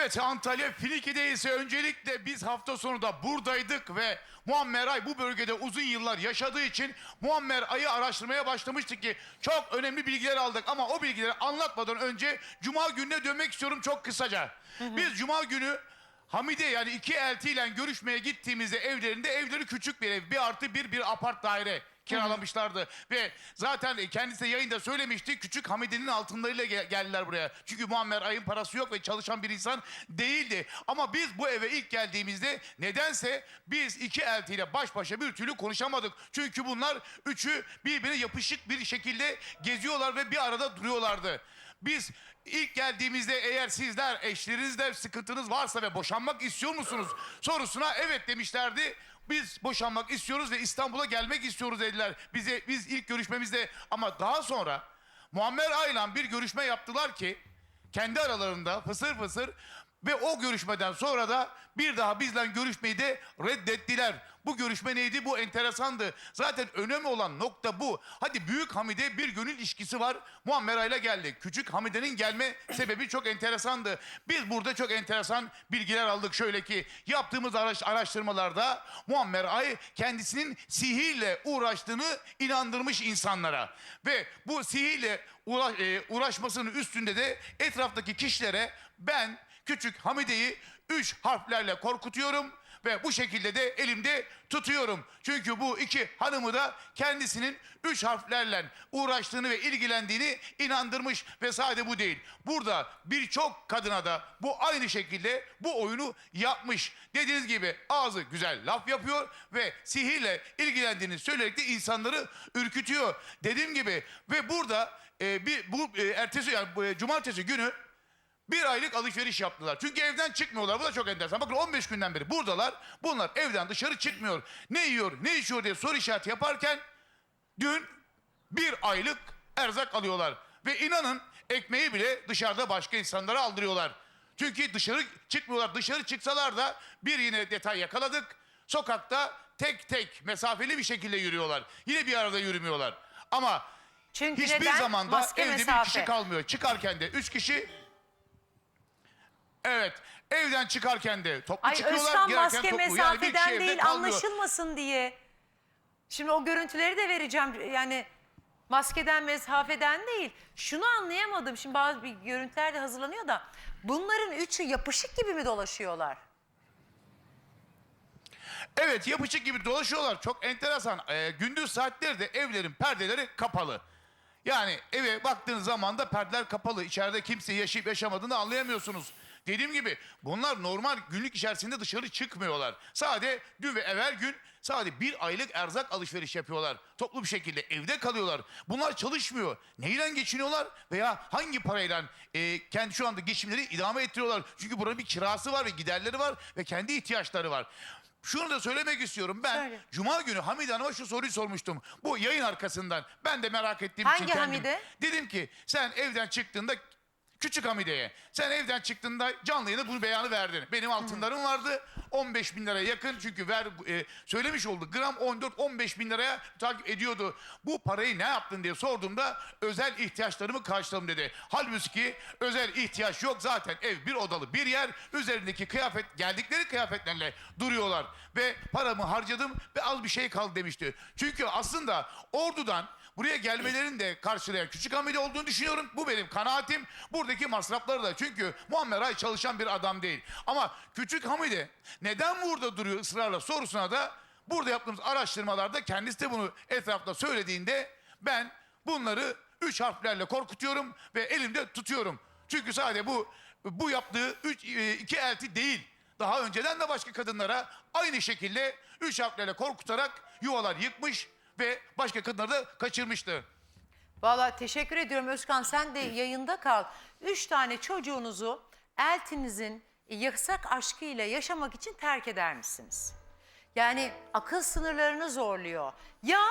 Evet Antalya Finike'deyiz. Öncelikle biz hafta sonu da buradaydık ve Muammer Ay bu bölgede uzun yıllar yaşadığı için Muammer Ay'ı araştırmaya başlamıştık ki çok önemli bilgiler aldık. Ama o bilgileri anlatmadan önce Cuma gününe dönmek istiyorum çok kısaca. Biz Cuma günü Hamide yani iki eltiyle görüşmeye gittiğimizde evlerinde evleri küçük bir ev. Bir artı bir bir apart daire kiralamışlardı. Ve zaten kendisi de yayında söylemişti. Küçük Hamide'nin altınlarıyla gel- geldiler buraya. Çünkü Muammer Ay'ın parası yok ve çalışan bir insan değildi. Ama biz bu eve ilk geldiğimizde nedense biz iki eltiyle baş başa bir türlü konuşamadık. Çünkü bunlar üçü birbirine yapışık bir şekilde geziyorlar ve bir arada duruyorlardı. Biz ilk geldiğimizde eğer sizler eşlerinizde sıkıntınız varsa ve boşanmak istiyor musunuz sorusuna evet demişlerdi. Biz boşanmak istiyoruz ve İstanbul'a gelmek istiyoruz dediler. Bize biz ilk görüşmemizde ama daha sonra Muammer Aylan bir görüşme yaptılar ki kendi aralarında fısır fısır ve o görüşmeden sonra da bir daha bizle görüşmeyi de reddettiler. Bu görüşme neydi? Bu enteresandı. Zaten önemli olan nokta bu. Hadi Büyük Hamide bir gönül ilişkisi var. Muammer Ayla geldi. Küçük Hamide'nin gelme sebebi çok enteresandı. Biz burada çok enteresan bilgiler aldık. Şöyle ki yaptığımız araş- araştırmalarda Muammer Ay kendisinin sihirle uğraştığını inandırmış insanlara. Ve bu sihirle e, uğraşmasının üstünde de etraftaki kişilere ben küçük Hamide'yi üç harflerle korkutuyorum ve bu şekilde de elimde tutuyorum. Çünkü bu iki hanımı da kendisinin üç harflerle uğraştığını ve ilgilendiğini inandırmış ve sadece bu değil. Burada birçok kadına da bu aynı şekilde bu oyunu yapmış. Dediğiniz gibi ağzı güzel laf yapıyor ve sihirle ilgilendiğini söyleyerek de insanları ürkütüyor. Dediğim gibi ve burada e, bir bu e, ertesi yani bu, e, cumartesi günü bir aylık alışveriş yaptılar. Çünkü evden çıkmıyorlar. Bu da çok enteresan. Bakın 15 günden beri buradalar. Bunlar evden dışarı çıkmıyor. Ne yiyor, ne içiyor diye soru işareti yaparken dün bir aylık erzak alıyorlar. Ve inanın ekmeği bile dışarıda başka insanlara aldırıyorlar. Çünkü dışarı çıkmıyorlar. Dışarı çıksalar da bir yine detay yakaladık. Sokakta tek tek mesafeli bir şekilde yürüyorlar. Yine bir arada yürümüyorlar. Ama Çünkü hiçbir neden? zaman da Maske evde bir mesafe. kişi kalmıyor. Çıkarken de üç kişi Evet. Evden çıkarken de toplu Ay çıkıyorlar. Özkan girerken maske toplu. Yani bir mesafeden kişi evde değil kalmıyor. anlaşılmasın diye. Şimdi o görüntüleri de vereceğim. Yani maskeden mesafeden değil. Şunu anlayamadım. Şimdi bazı bir görüntüler de hazırlanıyor da. Bunların üçü yapışık gibi mi dolaşıyorlar? Evet yapışık gibi dolaşıyorlar. Çok enteresan. Ee, gündüz saatleri de evlerin perdeleri kapalı. Yani eve baktığınız zaman da perdeler kapalı. İçeride kimse yaşayıp yaşamadığını anlayamıyorsunuz. Dediğim gibi bunlar normal günlük içerisinde dışarı çıkmıyorlar. Sadece dün ve evvel gün sadece bir aylık erzak alışveriş yapıyorlar. Toplu bir şekilde evde kalıyorlar. Bunlar çalışmıyor. Neyle geçiniyorlar veya hangi parayla e, kendi şu anda geçimleri idame ettiriyorlar. Çünkü buranın bir kirası var ve giderleri var ve kendi ihtiyaçları var. Şunu da söylemek istiyorum. Ben Söyle. Cuma günü Hamide Hanım'a şu soruyu sormuştum. Bu yayın arkasından. Ben de merak ettiğim Hangi için kendim. Hamide? Dedim ki sen evden çıktığında küçük Hamide'ye sen evden çıktığında canlı yayında bu beyanı verdin. Benim altınlarım vardı 15 bin liraya yakın çünkü ver e, söylemiş oldu gram 14-15 bin liraya takip ediyordu. Bu parayı ne yaptın diye sorduğumda özel ihtiyaçlarımı karşıladım dedi. Halbuki özel ihtiyaç yok zaten ev bir odalı bir yer üzerindeki kıyafet geldikleri kıyafetlerle duruyorlar ve paramı harcadım ve az bir şey kaldı demişti. Çünkü aslında ordudan Buraya gelmelerini de karşılayan küçük Hamide olduğunu düşünüyorum. Bu benim kanaatim. Buradaki masrafları da. Çünkü Muammer Ay çalışan bir adam değil. Ama küçük Hamide neden burada duruyor ısrarla sorusuna da burada yaptığımız araştırmalarda kendisi de bunu etrafta söylediğinde ben bunları üç harflerle korkutuyorum ve elimde tutuyorum. Çünkü sadece bu bu yaptığı üç, e, iki elti değil. Daha önceden de başka kadınlara aynı şekilde üç harflerle korkutarak yuvalar yıkmış ve başka kadınları da kaçırmıştı. Vallahi teşekkür ediyorum Özkan sen de yayında kal. Üç tane çocuğunuzu eltinizin yasak aşkıyla yaşamak için terk eder misiniz? Yani akıl sınırlarını zorluyor. Ya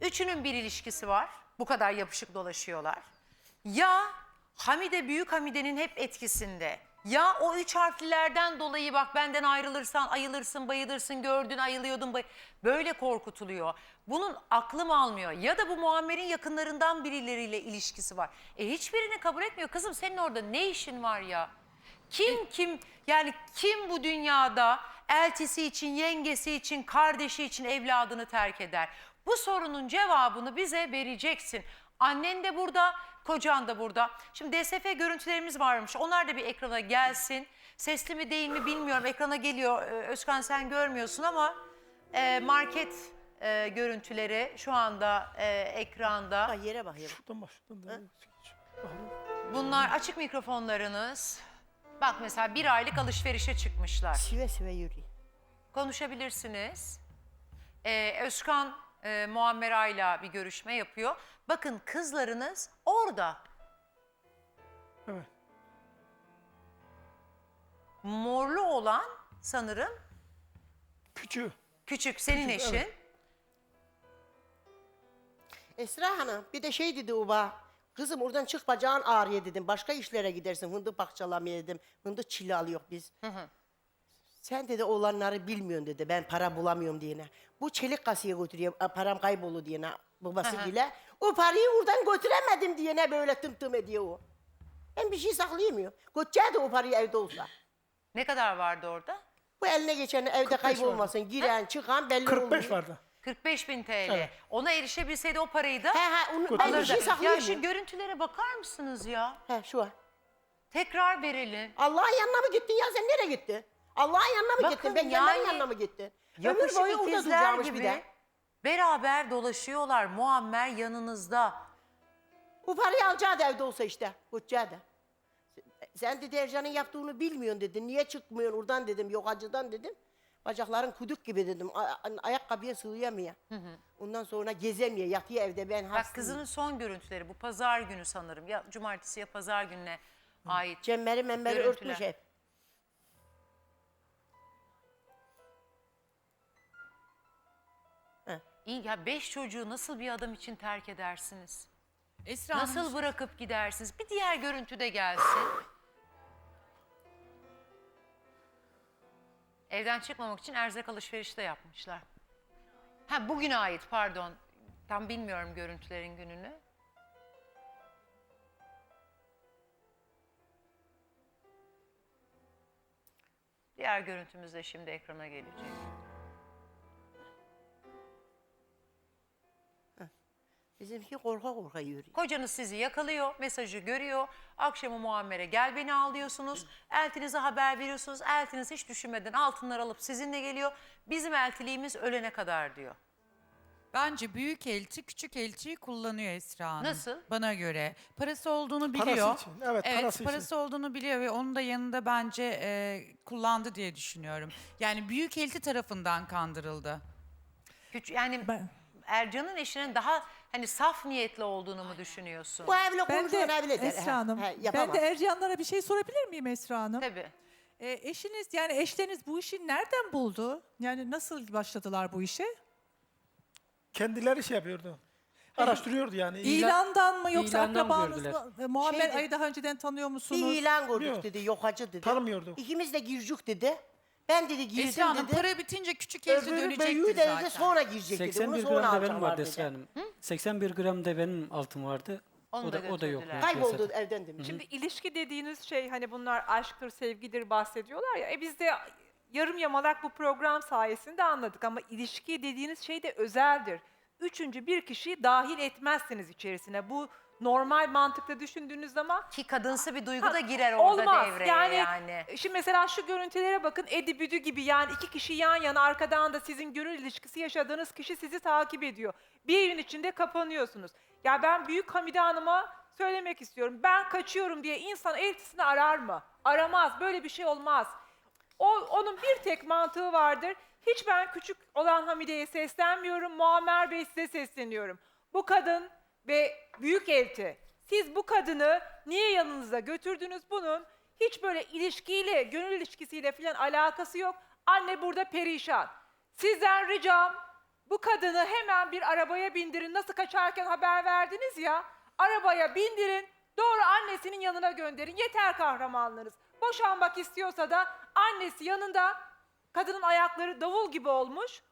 üçünün bir ilişkisi var. Bu kadar yapışık dolaşıyorlar. Ya Hamide Büyük Hamide'nin hep etkisinde. Ya o üç harflilerden dolayı bak benden ayrılırsan ayılırsın, bayılırsın, gördün ayılıyordun. Bay... Böyle korkutuluyor. Bunun aklım almıyor. Ya da bu Muammer'in yakınlarından birileriyle ilişkisi var. E hiçbirini kabul etmiyor. Kızım senin orada ne işin var ya? Kim kim yani kim bu dünyada eltisi için, yengesi için, kardeşi için evladını terk eder? Bu sorunun cevabını bize vereceksin. Annen de burada, kocan da burada. Şimdi DSF görüntülerimiz varmış. Onlar da bir ekrana gelsin. Sesli mi değil mi bilmiyorum. Ekrana geliyor. Ee, Özkan sen görmüyorsun ama e, market e, görüntüleri şu anda e, ekranda. Ha, yere bak yere. Şuradan bak şuradan da. Bunlar açık mikrofonlarınız. Bak mesela bir aylık alışverişe çıkmışlar. Sive sive yürüyor. Konuşabilirsiniz. Ee, Özkan e, Muammer Ay'la bir görüşme yapıyor. Bakın kızlarınız orada. Evet. Morlu olan sanırım Küçüğü. küçük senin Küçük, eşin. evet. Esra Hanım bir de şey dedi uba. Kızım oradan çık bacağın ağrıyor dedim. Başka işlere gidersin. Fındık bahçelamaya dedim. Fındık çili alıyor biz. Sen dedi olanları bilmiyorsun dedi. Ben para bulamıyorum diyene. Bu çelik kasaya götürüyor. a, Param kayboldu diyene babası bile. O parayı oradan götüremedim diyene böyle tım tım ediyor o. Ben bir şey saklayamıyorum. Götüreceği de o parayı evde olsa. Ne kadar vardı orada? Bu eline geçen evde 45 kaybolmasın. Giren çıkan belli 45 olmuyor. vardı. 45 bin TL. Evet. Ona erişebilseydi o parayı da He he onu, ben bir alırdı. şey Ya saklayamıyorum. şu görüntülere bakar mısınız ya? He şu an. Tekrar verelim. Allah'ın yanına mı gittin ya sen nereye gittin? Allah'ın yanına mı Bakın gittin? Ben yani yanına mı gittin? Ömür boyu orada ikizler gibi bir de. beraber dolaşıyorlar. Muammer yanınızda. Bu parayı alacağı da evde olsa işte. Koçacağı da. Sen dedi Ercan'ın yaptığını bilmiyorsun dedi. Niye çıkmıyorsun oradan dedim. Yok acıdan dedim. Bacakların kuduk gibi dedim. A- ayakkabıya sığıyamıyor. Ondan sonra gezemiyor. Yatıyor evde ben hastayım. Bak kızının son görüntüleri bu pazar günü sanırım. Ya cumartesi ya pazar gününe ait. Cemmeri memberi Görüntüler. örtmüş hep. İyi ya beş çocuğu nasıl bir adam için terk edersiniz? Esra Hanım, Nasıl bırakıp gidersiniz? Bir diğer görüntü de gelsin. Evden çıkmamak için erzak alışverişi de yapmışlar. Ha bugüne ait pardon. Tam bilmiyorum görüntülerin gününü. Diğer görüntümüz de şimdi ekrana gelecek. Bizimki korka korka yürüyor. Kocanız sizi yakalıyor, mesajı görüyor. Akşamı muammere gel beni al diyorsunuz. Eltinize haber veriyorsunuz. Eltiniz hiç düşünmeden altınlar alıp sizinle geliyor. Bizim eltiliğimiz ölene kadar diyor. bence büyük elçi küçük elçiyi kullanıyor Esra Hanım. Nasıl? Bana göre. Parası olduğunu Parası biliyor. için, evet, parası için. parası olduğunu biliyor ve onu da yanında bence e, kullandı diye düşünüyorum. Yani büyük elçi tarafından kandırıldı. Küç yani Ben- Ercan'ın eşinin daha hani saf niyetli olduğunu mu düşünüyorsun? Bu evle Ben de der. Esra Hanım, he, ben yapamaz. de Ercanlara bir şey sorabilir miyim Esra Hanım? Tabii. E, eşiniz yani eşleriniz bu işi nereden buldu? Yani nasıl başladılar bu işe? Kendileri şey yapıyordu. Araştırıyordu yani. İlandan mı yoksa İlandan akrabanız gördüler. mı? E, Muammer Şeydi- Ay'ı daha önceden tanıyor Bir musunuz? ilan gördük Yok. dedi, yokacı dedi. Tanımıyordu. İkimiz de gircük dedi. Ben dedi girdim Esra Hanım dedi. para bitince küçük elçi Öbürü dönecektir büyüğü zaten. evde sonra girecek dedi. Bunu 81 sonra gram da benim alacaklar vardı dedi. Esra Hanım. 81 gram da benim altın vardı. Onu o da da, o da yok. götürdüler. Kayboldu evden demiş. Şimdi ilişki dediğiniz şey hani bunlar aşktır, sevgidir bahsediyorlar ya. E biz de yarım yamalak bu program sayesinde anladık ama ilişki dediğiniz şey de özeldir. Üçüncü bir kişiyi dahil etmezsiniz içerisine. Bu normal mantıkla düşündüğünüz zaman Ki kadınsı bir duygu da girer orada olmaz. devreye yani, yani. Şimdi mesela şu görüntülere bakın edi büdü gibi yani iki kişi yan yana arkadan da sizin gönül ilişkisi yaşadığınız kişi sizi takip ediyor. Bir evin içinde kapanıyorsunuz. Ya ben Büyük Hamide Hanım'a söylemek istiyorum. Ben kaçıyorum diye insan eltisini arar mı? Aramaz. Böyle bir şey olmaz. O, onun bir tek mantığı vardır. Hiç ben küçük olan Hamide'ye seslenmiyorum. Muammer Bey size sesleniyorum. Bu kadın ve büyük elti. Siz bu kadını niye yanınıza götürdünüz bunun? Hiç böyle ilişkiyle, gönül ilişkisiyle falan alakası yok. Anne burada perişan. Sizden ricam bu kadını hemen bir arabaya bindirin. Nasıl kaçarken haber verdiniz ya. Arabaya bindirin. Doğru annesinin yanına gönderin. Yeter kahramanlarınız. Boşanmak istiyorsa da annesi yanında. Kadının ayakları davul gibi olmuş.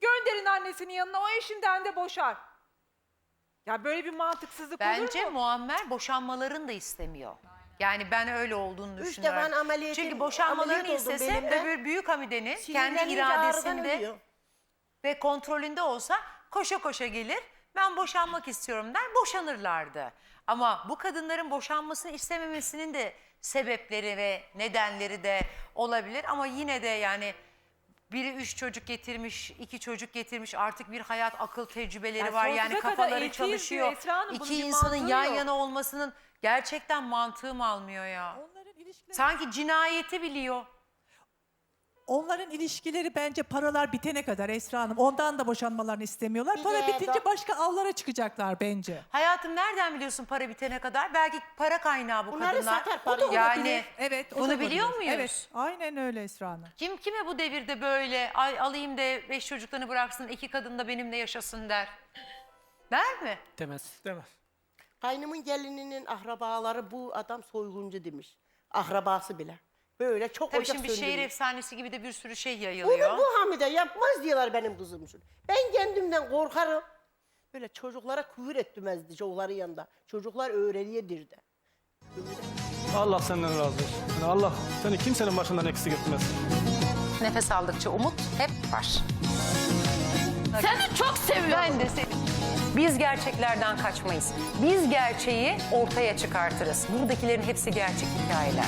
Gönderin annesinin yanına. O eşinden de boşar. Ya böyle bir mantıksızlık olur Bence mu? Muammer boşanmalarını da istemiyor. Yani ben öyle olduğunu Üç düşünüyorum. defa ameliyat- Çünkü boşanmalarını ameliyat oldum istese belimde. öbür büyük Hamide'nin kendi Sinirlenince ağrıdan iradesinde ölüyor. ve kontrolünde olsa koşa koşa gelir. Ben boşanmak istiyorum der, boşanırlardı. Ama bu kadınların boşanmasını istememesinin de sebepleri ve nedenleri de olabilir. Ama yine de yani biri üç çocuk getirmiş, iki çocuk getirmiş. Artık bir hayat akıl tecrübeleri Ya var. sonsuza Yani kadar kafaları çalışıyor. diyor Esra Hanım, bunun İki bir insanın mantığı yan yok. yana olmasının gerçekten mantığım almıyor ya. Onların ilişkileri, Sanki cinayeti biliyor. Onların ilişkileri bence paralar bitene kadar Esra Hanım. Ondan da boşanmalarını istemiyorlar. Bir Para de bitince ba- başka avlara çıkacaklar bence. Hayatım nereden biliyorsun para bitene kadar? Belki para kaynağı bu Bunları kadınlar. satar parayı. Yani Olabilir. evet, o da bunu biliyor olabilir. muyuz? Evet, aynen öyle Esra Hanım. Kim kime bu devirde böyle ay alayım da beş çocuklarını bıraksın iki kadın da benimle yaşasın der. Der mi? Demez. Demez. Kaynımın gelininin akrabaları bu adam soyguncu demiş. Akrabası bile. Böyle çok Tabii ocak şimdi şehir söndürmüş. efsanesi gibi de bir sürü şey Bunu yayılıyor. bu Hamide yapmaz diyorlar benim kızım için. Ben kendimden korkarım. Böyle çocuklara küfür etmezdi çocukların yanında. Çocuklar öğreniyedirdi. Allah senden razı olsun. Yani Allah seni kimsenin başından eksik etmez. Nefes aldıkça umut hep var. Seni çok seviyorum. Ben de seni. Biz gerçeklerden kaçmayız. Biz gerçeği ortaya çıkartırız. Buradakilerin hepsi gerçek hikayeler.